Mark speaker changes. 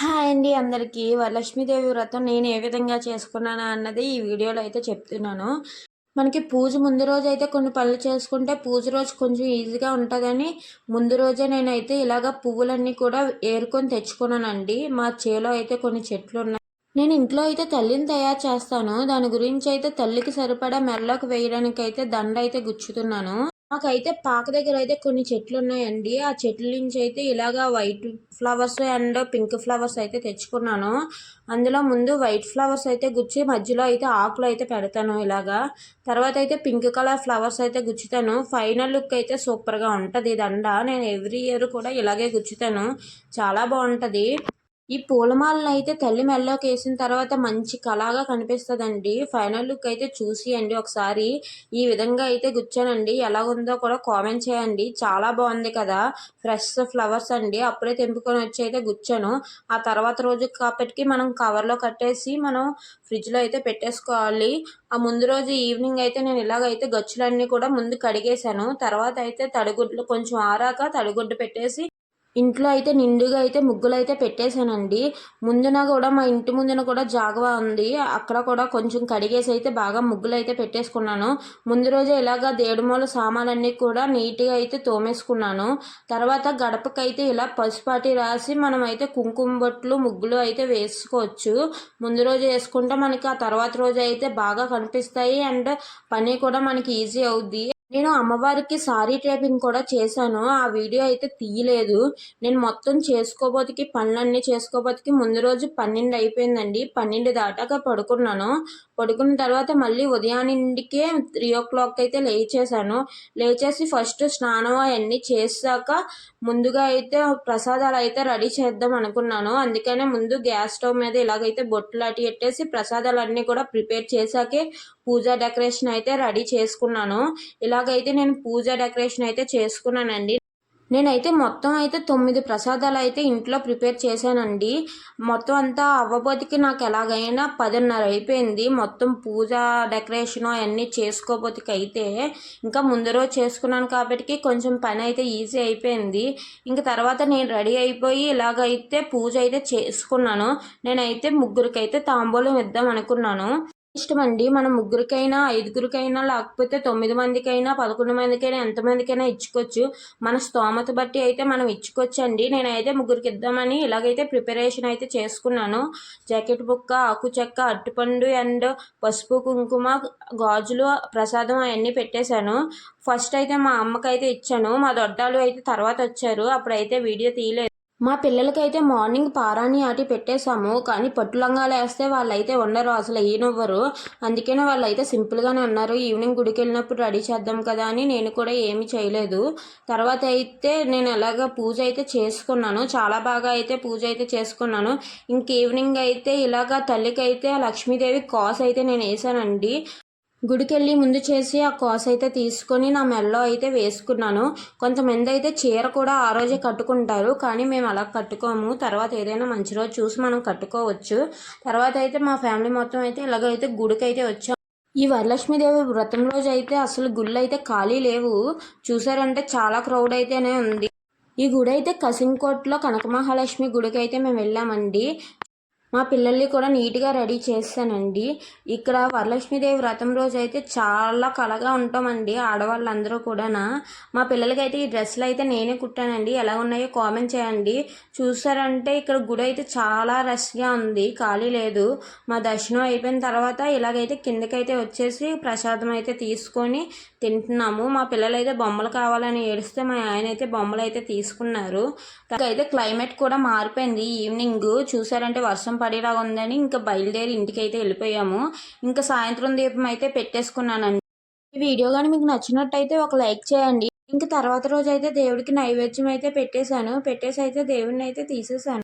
Speaker 1: Hi అండి అందరికీ. వరలక్ష్మీదేవి వ్రతం నేను ఏ విధంగా చేసుకున్నాను అన్నది ఈ వీడియోలో అయితే చెప్తున్నాను. మనకి పూజ ముందు రోజు అయితే కొన్ని పనులు చేసుకుంటే పూజ రోజు కొంచెం ఈజీగా ఉంటుందని ముందు రోజే నేనైతే ఇలాగ పువ్వులన్నీ కూడా ఏరుకొని తెచ్చుకున్నానండి. మా చేలో అయితే కొన్ని చెట్లు ఉన్నాయి. నేను ఇంట్లో అయితే తల్లిని తయారు చేస్తాను. దాని గురించి అయితే తల్లికి సరిపడా మెల్లకి వేయడానికి అయితే దండ అయితే గుచ్చుతున్నాను. మాకైతే పాక దగ్గర అయితే కొన్ని చెట్లు ఉన్నాయండి ఆ చెట్ల నుంచి అయితే ఇలాగా white flowers and pink flowers అయితే తెచ్చుకున్నాను. అందులో ముందు వైట్ ఫ్లవర్స్ అయితే గుచ్చి మధ్యలో అయితే ఆకులు అయితే పెడతాను ఇలాగా. తర్వాత అయితే పింక్ కలర్ ఫ్లవర్స్ అయితే గుచ్చుతాను. ఫైనల్ లుక్ అయితే సూపర్గా ఉంటుంది. దండ నేను ఎవ్రీ ఇయర్ కూడా ఇలాగే గుచ్చుతాను. చాలా బాగుంటుంది. ఈ పూలమాలను అయితే తల్లి మెల్లోకి వేసిన తర్వాత మంచి కళగా కనిపిస్తుందండి. ఫైనల్ లుక్ అయితే చూసి అండి ఒకసారి. ఈ విధంగా అయితే గుచ్చానండి. ఎలా ఉందో కూడా కామెంట్ చేయండి. చాలా బాగుంది కదా. ఫ్రెష్ ఫ్లవర్స్ అండి. అప్పుడే తెంపుకొని వచ్చి అయితే గుచ్చాను. ఆ తర్వాత రోజు కాబట్టి మనం కవర్లో కట్టేసి మనం ఫ్రిడ్జ్లో అయితే పెట్టేసుకోవాలి. ఆ ముందు రోజు ఈవినింగ్ అయితే నేను ఇలాగైతే గచ్చులన్నీ కూడా ముందు కడిగేశాను. తర్వాత అయితే తడిగుడ్లు కొంచెం ఆరాక తడిగుడ్డు పెట్టేసి ఇంట్లో అయితే నిండుగా అయితే ముగ్గులు అయితే పెట్టేశానండి. ముందున కూడా మా ఇంటి ముందున కూడా జాగవా ఉంది. అక్కడ కూడా కొంచెం కడిగేసి అయితే బాగా ముగ్గులు అయితే పెట్టేసుకున్నాను. ముందు రోజే ఇలాగా దేడుమూల సామాన్లన్నీ కూడా నీట్గా అయితే తోమేసుకున్నాను. తర్వాత గడపకైతే ఇలా పసుపాటి రాసి మనం అయితే కుంకుమ బొట్లు ముగ్గులు అయితే వేసుకోవచ్చు. ముందు రోజు వేసుకుంటే మనకి ఆ తర్వాత రోజు అయితే బాగా కనిపిస్తాయి. అండ్ పని కూడా మనకి ఈజీ అవుద్ది. నేను అమ్మవారికి సారీ టైపింగ్ కూడా చేశాను. ఆ వీడియో అయితే తీయలేదు. నేను మొత్తం చేసుకోబోతికి పనులన్నీ చేసుకోబోతికి ముందు రోజు పన్నెండు అయిపోయిందండి. పన్నెండు దాటాక పడుకున్నాను. పడుకున్న తర్వాత మళ్ళీ ఉదయానికే త్రీ ఓ క్లాక్ అయితే లేచేసాను లేచేసి ఫస్ట్ స్నానం అవన్నీ చేశాక ముందుగా అయితే ప్రసాదాలు అయితే రెడీ చేద్దాం అనుకున్నాను. అందుకనే ముందు గ్యాస్ స్టవ్ మీద ఇలాగైతే బొట్లు అటు పెట్టేసి ప్రసాదాలు అన్నీ కూడా ప్రిపేర్ చేశాకే పూజా డెకరేషన్ అయితే రెడీ చేసుకున్నాను. ఇలాగైతే నేను పూజా డెకరేషన్ అయితే చేసుకున్నానండి. నేనైతే మొత్తం అయితే తొమ్మిది ప్రసాదాలు అయితే ఇంట్లో ప్రిపేర్ చేశానండి. మొత్తం అంతా అవ్వబోతికి నాకు ఎలాగైనా పదిన్నర అయిపోయింది. మొత్తం పూజ డెకరేషన్ అవన్నీ చేసుకోబోతికి అయితే ఇంకా ముందు రోజు చేసుకున్నాను కాబట్టి కొంచెం పని అయితే ఈజీ అయిపోయింది. ఇంక తర్వాత నేను రెడీ అయిపోయి ఇలాగైతే పూజ అయితే చేసుకున్నాను. నేనైతే ముగ్గురికైతే తాంబూలం ఇద్దాం అనుకున్నాను. ఇష్టం అండి మనం ముగ్గురికైనా ఐదుగురికైనా లేకపోతే తొమ్మిది మందికైనా పదకొండు మందికైనా ఎంతమందికైనా ఇచ్చుకోవచ్చు. మన స్తోమత బట్టి అయితే మనం ఇచ్చుకోవచ్చు అండి నేనైతే ముగ్గురికి ఇద్దామని ఇలాగైతే ప్రిపరేషన్ అయితే చేసుకున్నాను. జాకెట్ బుక్క ఆకు చెక్క అట్టుపండు అండ్ పసుపు కుంకుమ గాజులు ప్రసాదం అవన్నీ పెట్టేశాను. ఫస్ట్ అయితే మా అమ్మకైతే ఇచ్చాను. మా దొడ్డాలు అయితే తర్వాత వచ్చారు. అప్పుడైతే వీడియో తీయలేదు. మా పిల్లలకైతే మార్నింగ్ పారాణి ఆటి పెట్టేశాము కానీ పట్టు లంగాలు వేస్తే వాళ్ళైతే ఉండరు అసలు ఈయనవ్వరు అందుకనే వాళ్ళు అయితే సింపుల్గానే ఉన్నారు ఈవినింగ్ గుడికి వెళ్ళినప్పుడు రెడీ చేద్దాం కదా అని నేను కూడా ఏమి చేయలేదు. తర్వాత అయితే నేను ఎలాగ పూజ అయితే చేసుకున్నాను చాలా బాగా అయితే పూజ అయితే చేసుకున్నాను. ఇంక ఈవినింగ్ అయితే ఇలాగ తల్లికి అయితే లక్ష్మీదేవి కాస్ అయితే నేను వేసానండి. గుడికెళ్ళి ముందు చేసి ఆ కోస అయితే తీసుకొని నా మెల్లో అయితే వేసుకున్నాను. కొంతమంది అయితే చీర కూడా ఆ రోజే కట్టుకుంటారు. కానీ మేము అలా కట్టుకోము. తర్వాత ఏదైనా మంచి రోజు చూసి మనం కట్టుకోవచ్చు. తర్వాత అయితే మా ఫ్యామిలీ మొత్తం అయితే ఇలాగైతే గుడికి అయితే వచ్చాం. ఈ వరలక్ష్మీదేవి వ్రతం రోజు అయితే అసలు గుళ్ళు అయితే ఖాళీ లేవు. చూసారంటే చాలా క్రౌడ్ అయితేనే ఉంది. ఈ గుడి అయితే కసింకోట్లో కనకమహాలక్ష్మి గుడికి అయితే మేము వెళ్ళామండి. మా పిల్లల్ని కూడా నీట్గా రెడీ చేస్తానండి. ఇక్కడ వరలక్ష్మీదేవి వ్రతం రోజు అయితే చాలా కళగా ఉంటామండి ఆడవాళ్ళందరూ కూడా మా పిల్లలకి అయితే ఈ డ్రెస్సులు అయితే నేనే కుట్టానండి. ఎలా ఉన్నాయో కామెంట్ చేయండి. చూసారంటే ఇక్కడ గుడి అయితే చాలా రష్గా ఉంది ఖాళీ లేదు. మా దర్శనం అయిపోయిన తర్వాత ఇలాగైతే కిందకైతే వచ్చేసి ప్రసాదం అయితే తీసుకొని తింటున్నాము. మా పిల్లలైతే బొమ్మలు కావాలని ఏడిస్తే మా ఆయన అయితే బొమ్మలు అయితే తీసుకున్నారు. అయితే క్లైమేట్ కూడా మారిపోయింది ఈవినింగ్. చూసారంటే వర్షం పడేలాగా ఉందని ఇంకా బయలుదేరి ఇంటికి అయితే వెళ్ళిపోయాము. ఇంకా సాయంత్రం దీపం అయితే పెట్టేసుకున్నానండి. ఈ వీడియో కానీ మీకు నచ్చినట్టయితే ఒక లైక్ చేయండి. ఇంకా తర్వాత రోజు అయితే దేవుడికి నైవేద్యం అయితే పెట్టేశాను. పెట్టేసి అయితే దేవుడిని అయితే తీసేసాను